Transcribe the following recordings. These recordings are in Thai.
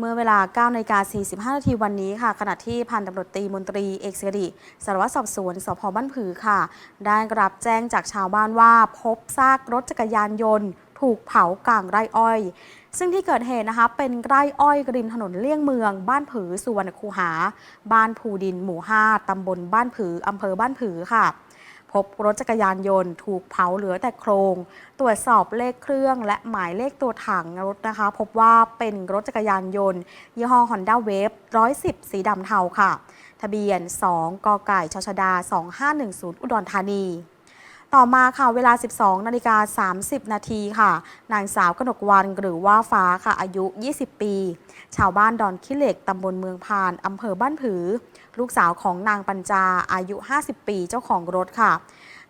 เมื่อเวลา9นาฬิกา45 นาทีวันนี้ค่ะ ขณะที่พันตำรวจตีมนตรีเอกเสรีสารวัตรสอบสวนสพบ้านผือค่ะ ได้รับแจ้งจากชาวบ้านว่าพบซากรถจักรยานยนต์ถูกเผากลางไร่อ้อย ซึ่งที่เกิดเหตุนะคะ เป็นไร่อ้อยริมถนนเลี่ยงเมือง บ้านผือสุวรรณคูหา บ้านภูดินหมู่ 5ตำบลบ้านผืออำเภอบ้านผือค่ะ พบรถจักรยานยนต์ถูกเผาเหลือแต่โครง ตรวจสอบเลขเครื่องและหมายเลขตัวถังรถนะคะ พบว่าเป็นรถจักรยานยนต์ ยี่ห้อ Honda Wave 110 สีดำเทาค่ะ ทะเบียน 2กไก่ชชดา 2510 อุดรธานี ต่อมาค่ะเวลา 12 นาฬิกา 30 นาทีค่ะ นางสาวกนกวันหรือว่าฟ้าค่ะอายุ 20 ปี ชาวบ้านดอนขี้เหล็กตำบลเมืองพานอำเภอบ้านผือ ลูกสาวของนางปัญจาอายุ 50 ปีเจ้าของรถค่ะ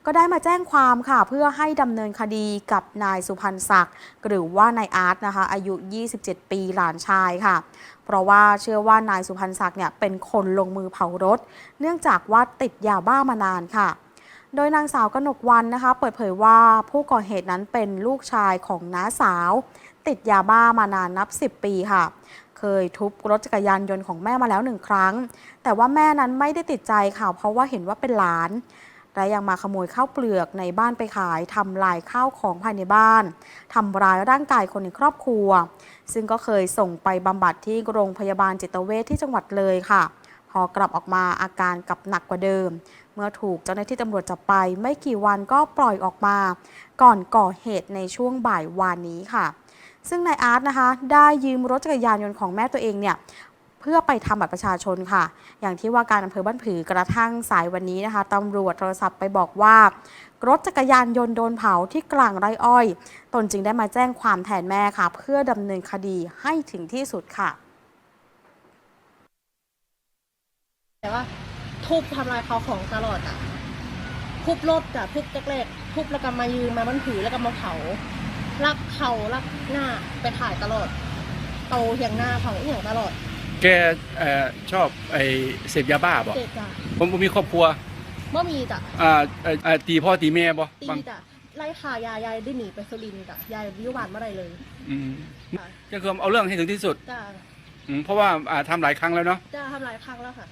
ก็ได้มาแจ้งความค่ะเพื่อให้ดำเนินคดีกับนายสุพันศักดิ์หรือว่านายอาร์ตนะคะ อายุ 27 ปีหลานชายค่ะ เพราะว่าเชื่อว่านายสุพันศักดิ์เนี่ยเป็นคนลงมือเผารถ เนื่องจากว่าติดยาบ้ามานานค่ะ โดยนางสาวกนกวันนะคะ เปิดเผยว่าผู้ก่อเหตุนั้นเป็นลูกชายของน้าสาว ติดยาบ้ามานานนับ 10 ปีค่ะ เคยทุบรถจักรยานยนต์ของแม่มาแล้วหนึ่งครั้ง แต่ว่าแม่นั้นไม่ได้ติดใจค่ะเพราะว่าเห็นว่าเป็นหลานและยังมาขโมยข้าวเปลือกในบ้านไปขายทำลายข้าวของภายในบ้านทำร้ายร่างกายคนในครอบครัว ซึ่งก็เคยส่งไปบำบัดที่โรงพยาบาลจิตเวชที่จังหวัดเลยค่ะ พอกลับออกมาอาการกลับหนักกว่าเดิม เมื่อถูกเจ้าหน้าที่ตำรวจจับไป ไม่กี่วันก็ปล่อยออกมา ก่อนก่อเหตุในช่วงบ่ายวานนี้ค่ะ ซึ่งนายอาร์ตนะคะ ได้ยืมรถจักรยานยนต์ของแม่ตัวเองเนี่ยเพื่อไปทำบัตรประชาชนค่ะ อย่างที่ว่าการอำเภอบ้านผือกระทั่งสายวันนี้นะคะตำรวจโทรศัพท์ไปบอกว่ารถจักรยานยนต์โดนเผาที่กลางไร่อ้อย ตนจึงได้มาแจ้งความแทนแม่ค่ะ เพื่อดำเนินคดีให้ถึงที่สุดค่ะ แต่ ว่า ทุบทำลายเขาของตลอดอะทุบรถอะทุบแรกๆทุบแล้วก็มายืนมาบันผือแล้วก็มาเผาลักเขาลักหน้าไปถ่ายตลอดเอาเหียงหน้าเผาเหียงตลอด แกเอ่อชอบไอ้เสพยาบ้าบ่เจ็บจ้ะผมผมมีครอบครัวเมื่อมีจ้ะอ่าเอ่อเอ่อตีพ่อตีแม่บ่ตีบางจ้ะไล่ขายายายได้หนีไปสุรินทร์จ้ะยายวิวบานเมื่อไรเลยอืมค่ะก็คือเอาเรื่องให้ถึงที่สุดจ้ะอืมเพราะว่าอ่าทำหลายครั้งแล้วเนาะ จ้ะทำหลายครั้งแล้วค่ะ